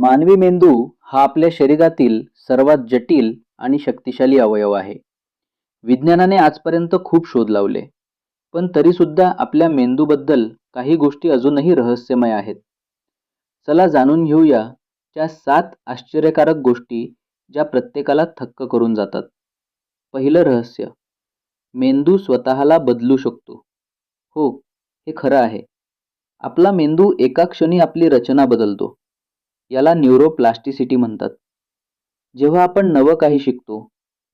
मानवी मेंदू हा आपल्या शरीरातील सर्वात जटिल आणि शक्तिशाली अवयव आहे. विज्ञानाने आजपर्यंत खूप शोध लावले पण तरीसुद्धा आपल्या मेंदूबद्दल काही गोष्टी अजूनही रहस्यमय आहेत. चला जाणून घेऊया त्या सात आश्चर्यकारक गोष्टी ज्या प्रत्येकाला थक्क करून जातात. पहिलं रहस्य मेंदू स्वतःला बदलू शकतो. हो हे खरं आहे. आपला मेंदू एका क्षणी आपली रचना बदलतो. याला न्यूरोप्लास्टिसिटी म्हणतात. जेव्हा आपण नवं काही शिकतो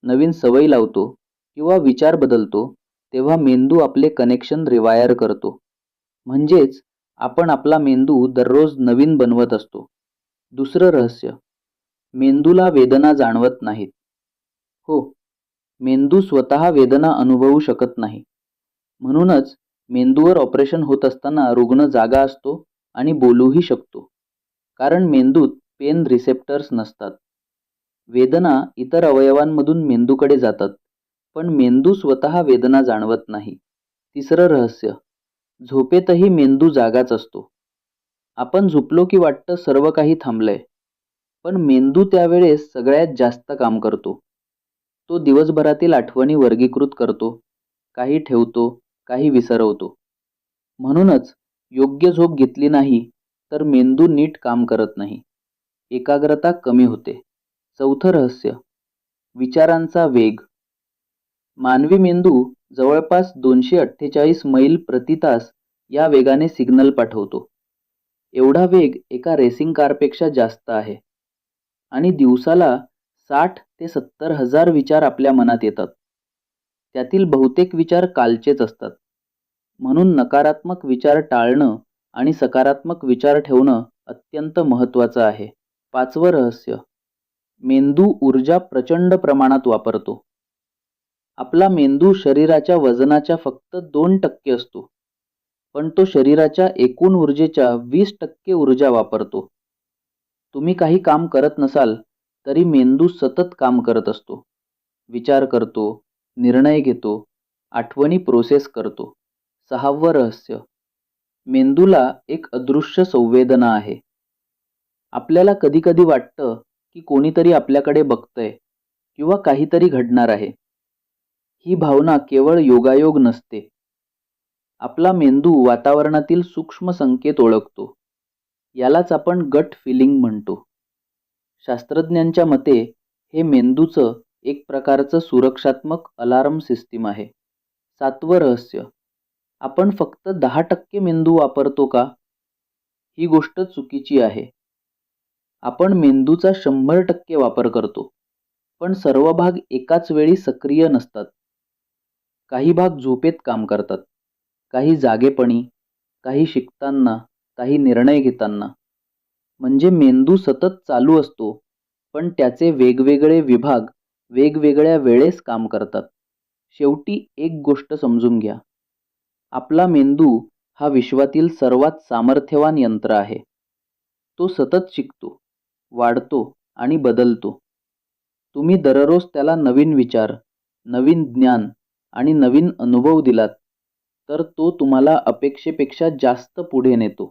नवीन सवयी लावतो किंवा विचार बदलतो तेव्हा मेंदू आपले कनेक्शन रिवायर करतो. म्हणजेच आपण आपला मेंदू दररोज नवीन बनवत असतो. दुसरं रहस्य मेंदूला वेदना जाणवत नाहीत. हो मेंदू स्वतः वेदना अनुभवू शकत नाही. म्हणूनच मेंदूवर ऑपरेशन होत असताना रुग्ण जागा असतो आणि बोलूही शकतो. कारण मेंदूत पेन रिसेप्टर्स नसतात. वेदना इतर अवयवांमधून मेंदूकडे जातात पण मेंदू स्वतः वेदना जाणवत नाही. तिसरं रहस्य झोपेतही मेंदू जागाच असतो. आपण झोपलो की वाटतं सर्व काही थांबलंय पण मेंदू त्यावेळेस सगळ्यात जास्त काम करतो. तो दिवसभरातील आठवणी वर्गीकृत करतो काही ठेवतो काही विसरवतो. म्हणूनच योग्य झोप घेतली नाही तर मेंदू नीट काम करत नाही. एकाग्रता कमी होते. चौथं रहस्य. विचारांचा वेग. मानवी मेंदू जवळपास दोनशे अठ्ठेचाळीस मैल प्रति तास या वेगाने सिग्नल पाठवतो. एवढा वेग एका रेसिंग कारपेक्षा जास्त आहे. आणि दिवसाला साठ ते सत्तर हजार विचार आपल्या मनात येतात. त्यातील बहुतेक विचार कालचेच असतात. म्हणून नकारात्मक विचार टाळणं आणि सकारात्मक विचार ठेवणं अत्यंत महत्त्वाचं आहे. पाचवं रहस्य. मेंदू ऊर्जा प्रचंड प्रमाणात वापरतो. आपला मेंदू शरीराच्या वजनाच्या फक्त दोन टक्के असतो. पण तो शरीराच्या एकूण ऊर्जेच्या वीस टक्के ऊर्जा वापरतो. तुम्ही काही काम करत नसाल तरी मेंदू सतत काम करत असतो. विचार करतो निर्णय घेतो आठवणी प्रोसेस करतो. सहावं रहस्य. मेंदूला एक अदृश्य संवेदना आहे. आपल्याला कधीकधी वाटतं की कोणीतरी आपल्याकडे बघतंय किंवा काहीतरी घडणार आहे. ही भावना केवळ योगायोग नसते. आपला मेंदू वातावरणातील सूक्ष्म संकेत ओळखतो. यालाच आपण गट फिलिंग म्हणतो. शास्त्रज्ञांच्या मते हे मेंदूचं एक प्रकारचं सुरक्षात्मक अलार्म सिस्टीम आहे. सातवं रहस्य. आपण फक्त दहा टक्के मेंदू वापरतो का? ही गोष्ट चुकीची आहे. आपण मेंदूचा शंभर टक्के वापर करतो पण सर्व भाग एकाच वेळी सक्रिय नसतात. काही भाग झोपेत काम करतात काही जागेपणी काही शिकताना काही निर्णय घेताना. म्हणजे मेंदू सतत चालू असतो पण त्याचे वेगवेगळे विभाग वेगवेगळ्या वेळेस काम करतात. शेवटी एक गोष्ट समजून घ्या. आपला मेंदू हा विश्वातील सर्वात सामर्थ्यवान यंत्र आहे. तो सतत शिकतो वाढतो आणि बदलतो. तुम्ही दररोज त्याला नवीन विचार नवीन ज्ञान आणि नवीन अनुभव दिलात तर तो तुम्हाला अपेक्षेपेक्षा जास्त पुढे नेतो.